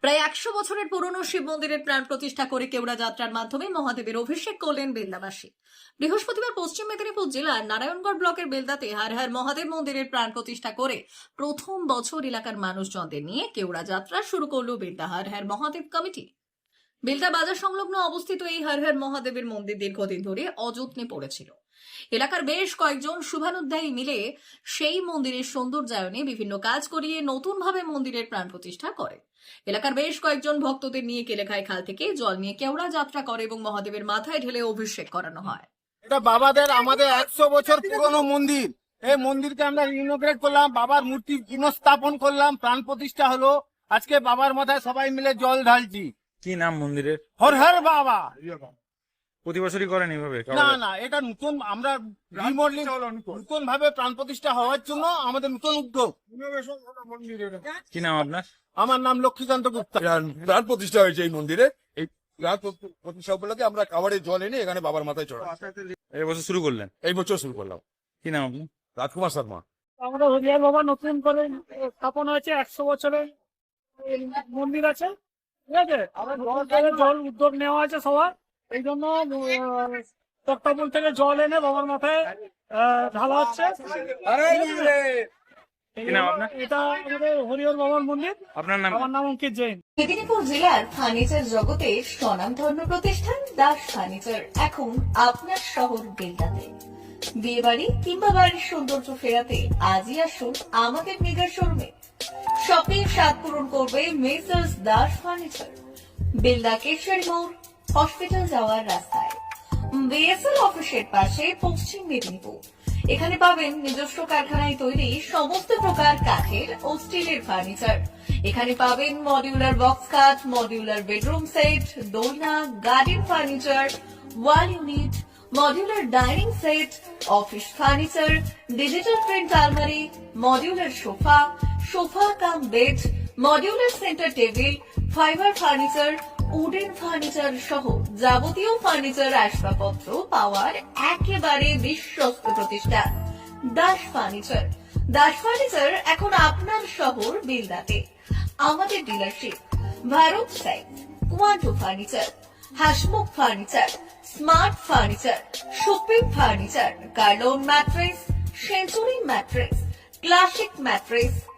প্রায় একশো বছরের পুরনো শিব মন্দিরের প্রাণ প্রতিষ্ঠা করে কেওড়া যাত্রার মাধ্যমে মহাদেবের অভিষেক করলেন বেলদাবাসী। বৃহস্পতিবার পশ্চিম মেদিনীপুর জেলার নারায়ণগড় ব্লকের বেলদাতে হার হার মহাদেব মন্দিরের প্রাণ প্রতিষ্ঠা করে প্রথম বছর এলাকার মানুষজনদের নিয়ে কেওড়া যাত্রা শুরু করল বেলদা হার হার মহাদেব কমিটি। বেলদা বাজার সংলগ্ন অবস্থিত এই হর হর মহাদেবের মন্দির দীর্ঘদিন ধরে অযত্নে পড়েছিল। এলাকার বেশ কয়েকজন শুভানুধ্যায়ী মিলে সেই মন্দিরের সৌন্দর্যায়নে বিভিন্ন কাজ করিয়ে নতুনভাবে মন্দিরের প্রাণ প্রতিষ্ঠা করে। এলাকার বেশ কয়েকজন ভক্তদের নিয়ে কেলেখাই খাল থেকে জল নিয়ে কেওড়া যাত্রা করে এবং মহাদেবের মাথায় ঢেলে অভিষেক করানো হয়। এটা বাবাদের, আমাদের একশো বছর পুরনো মন্দির। এই মন্দিরকে আমরা ইনোগ্রেট করলাম, বাবার মূর্তি পুনঃস্থাপন করলাম, প্রাণ প্রতিষ্ঠা হলো। আজকে বাবার মাথায় সবাই মিলে জল ঢালছি। কি নাম মন্দিরের? হর হর বাবা। প্রতি বছরই করেন এইভাবে না না এটা নতুন আমরা রিমডেলিং নতুন। ভাবে প্রাণ প্রতিষ্ঠা হওয়ার জন্য আমাদের নতুন উদ্যোগ। কি নাম আপনার? আমার নাম লক্ষ্মীকান্ত গুপ্তা। প্রাণ প্রতিষ্ঠা হয়েছে এই মন্দিরে। এই প্রাণ প্র- প্রতিষ্ঠা উপলক্ষে আমরা কাবারে জল এনে এখানে বাবার মাথায় চড়া এই বছর শুরু করলেন? এই বছর শুরু করলাম। কি নাম আপনি রাজকুমার শর্মা। আমাদের হরিয়ার বাবা নতুন করে স্থাপন হয়েছে একশো বছরের মন্দির আছে। ঠিক আছে? জল উদ্যোগ নেওয়া আছে সবার। এই জন্য তক্তাপুল থেকে জল এনে বাবার মাথায় ঢালা হচ্ছে? এটা আমাদের হরিহর বাবার মন্দির। আপনার নাম? আমার নাম অঙ্কিত জৈন। মেদিনীপুর জেলার ফার্নিচার জগতে স্বনামধন্য প্রতিষ্ঠান দাস ফার্নিচার। এখন আপনার শহর বেলদাতে বিয়ে বাড়ি কিংবা বাড়ির সৌন্দর্য ফেরাতে আজই আসুন আমাদের মেগা শোরুমে। শপিং স্বাদ পূরণ করবে মেসার্স দাস ফার্নিচার বেলদা কেশরী মোড় হসপিটাল যাওয়ার রাস্তায়। বিএসএল অফিসের পাশে পশ্চিম মেদিনীপুর। এখানে পাবেন নিজস্ব কারখানায় তৈরি সমস্ত প্রকার কাঠের ও স্টিলের ফার্নিচার। এখানে পাবেন modular box cut modular bedroom set দোলনা garden furniture wall unit modular dining set office furniture digital print আলমারি modular sofa sofa cum bed, modular centre table, fibre furniture, wooden furniture সহ যাবতীয় ফার্নিচার, আসবাবপত্র পাওয়ার একেবারে বিশ্বস্ত প্রতিষ্ঠান। দাস ফার্নিচার। দাস ফার্নিচার এখন আপনার শহর বিলদাতে। আমাদের dealership, Bharat site, Quanto furniture, Hasmukh furniture, smart furniture, supreme furniture, Kurlon mattress, Century mattress, classic mattress